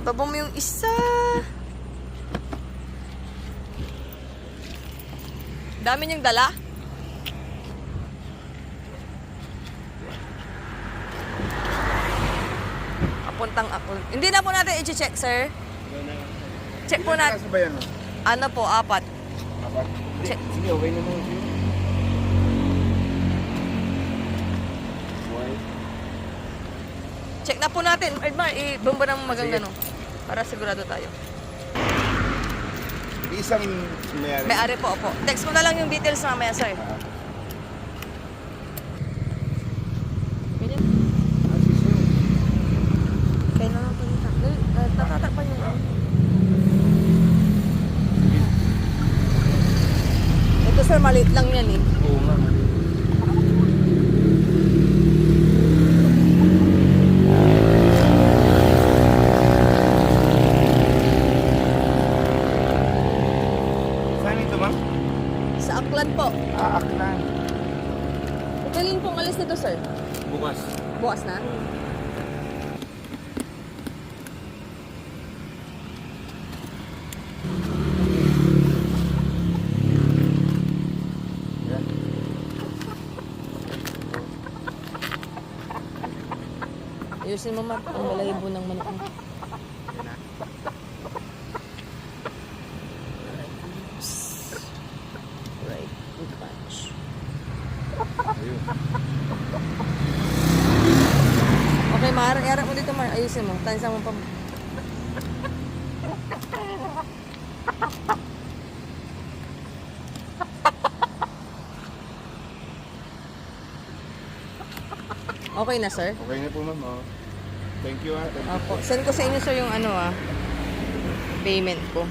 Ipabong mo yung isa. Dami niyong dala. Apuntang ako. Hindi na po natin i-check, sir. Check po natin. Ano po, apat. Apat. Check. Sige, okay na. Check na po natin. Edmar, i-bomba ng magang Sige. Para sigurado tayo. Isang mayari. May ari po, opo. Text ko na lang yung details mamaya, sir. Ito sir, maliit lang yan eh. Oo nga. Sa Aklan po. Ah, Aklan. Kailan pong alis nito sir? Bukas. Bukas na? Yan. Ayusin mo Mark, ang balahibo ng manok mo. Okay, Mar, iarap mo dito, Mar. Ayusin mo. Tansa mo pa. Okay na, sir? Okay na po, ma'am. Oh. Thank you, ah. Thank you. Opo. Send ko sa inyo, sir, yung ano, ah, payment ko.